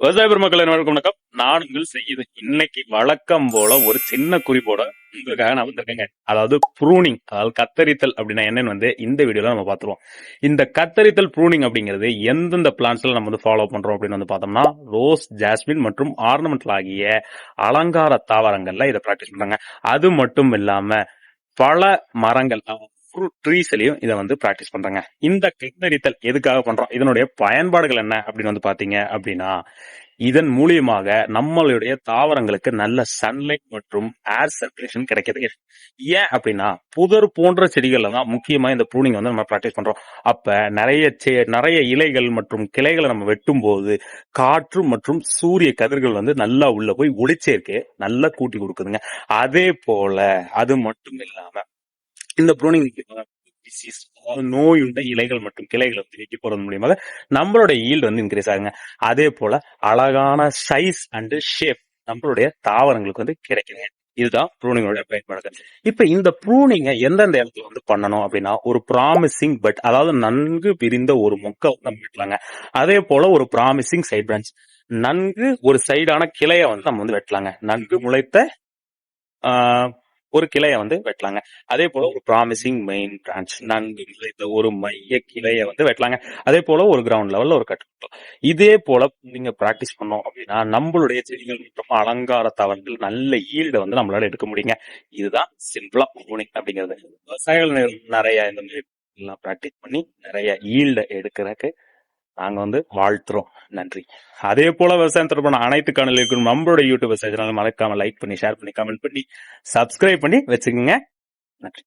விவசாய பெருமக்கள் வணக்கம் வணக்கம். நான் உங்கள் செய்யுது இன்னைக்கு வழக்கம் போல ஒரு சின்ன குறிப்போட உங்களுக்காக நான் வந்திருக்கேங்க. அதாவது ப்ரூனிங் அதாவது கத்தரித்தல் அப்படின்னா என்னன்னு வந்து இந்த வீடியோல நம்ம பார்த்துருவோம். இந்த கத்தரித்தல் ப்ரூனிங் அப்படிங்கிறது எந்தெந்த பிளான்ஸ்ல நம்ம வந்து ஃபாலோ பண்றோம் அப்படின்னு வந்து பார்த்தோம்னா ரோஸ் ஜாஸ்மின் மற்றும் ஆர்னமெண்டல் ஆகிய அலங்கார தாவரங்கள்ல இதை ப்ராக்டிஸ் பண்றாங்க. அது மட்டும் இல்லாம பல மரங்கள் ஃப்ரூட் ட்ரீஸ்லயும் இதை வந்து ப்ராக்டிஸ் பண்றாங்க. இந்த கத்தரித்தல் எதுக்காக பண்றோம்? இதனுடைய பயன்பாடுகள் என்ன? அப்படின்னு வந்து பாத்தீங்க அப்படின்னா இதன் மூலியமாக நம்மளுடைய தாவரங்களுக்கு நல்ல சன்லைட் மற்றும் ஏர் சர்க்குலேஷன் கிடைக்கிறது ஏன் அப்படின்னா புதர் போன்ற செடிகள்ல தான் முக்கியமா இந்த ப்ரூனிங் வந்து நம்ம ப்ராக்டிஸ் பண்றோம். அப்ப நிறைய செ- நிறைய இலைகள் மற்றும் கிளைகளை நம்ம வெட்டும் போது காற்று மற்றும் சூரிய கதிர்கள் வந்து நல்லா உள்ள போய் ஒளிச்சேர்க்கை நல்லா கூட்டி கொடுக்குதுங்க. அதே போல அது மட்டும் இல்லாம இந்த ப்ரூனிங் டிசீஸ் நோயுண்ட இலைகள் மற்றும் கிளைகளை வந்து வெட்டி போறது மூலியமாக நம்மளோட ஈல்டு வந்து இன்க்ரீஸ் ஆகுங்க. அதே போல அழகான சைஸ் அண்ட் ஷேப் நம்மளுடைய தாவரங்களுக்கு வந்து கிடைக்குது. இதுதான் ப்ரூனிங்கோட பயன்பாடுகள் இப்ப இந்த ப்ரூனிங்க எந்தெந்த இடத்துல வந்து பண்ணணும் அப்படின்னா ஒரு ப்ராமிசிங் பட் அதாவது நன்கு பிரிந்த ஒரு மொக்கை வந்து நம்ம வெட்டலாங்க. அதே போல ஒரு ப்ராமிசிங் சைட் பிரான்ச் நன்கு ஒரு சைடான கிளைய வந்து நம்ம வந்து வெட்டலாங்க. நன்கு முளைத்த ஒரு கிளையை வந்து வெட்டலாங்க. அதே போல ஒரு ப்ராமிசிங் மெயின் பிரான்ச் நன்கு இந்த ஒரு மைய கிளையை வந்து வெட்டலாங்க. அதே போல ஒரு கிரவுண்ட் லெவல்ல ஒரு கட் இதே போல நீங்க பிராக்டிஸ் பண்ணோம் அப்படின்னா நம்மளுடைய செடிகள் மற்றும் அலங்கார தவறுகள் நல்ல ஈல்டை வந்து நம்மளால எடுக்க முடியுங்க. இதுதான் சிம்பிளா ப்ரூனிங் அப்படிங்கிறது. விவசாயிகள் நிறைய இந்த மாதிரி எல்லாம் ப்ராக்டிஸ் பண்ணி நிறைய ஈல்டை எடுக்கிறதுக்கு நாங்க வந்து வாழ்த்துறோம். நன்றி. அதே போல விவசாயம் தொடர்பான அனைத்து காணொலிக்கும் நம்மளோட யூடியூப் சேனல் மறக்காம லைக் பண்ணி ஷேர் பண்ணி கமெண்ட் பண்ணி சப்ஸ்கிரைப் பண்ணி வச்சுக்கோங்க. நன்றி.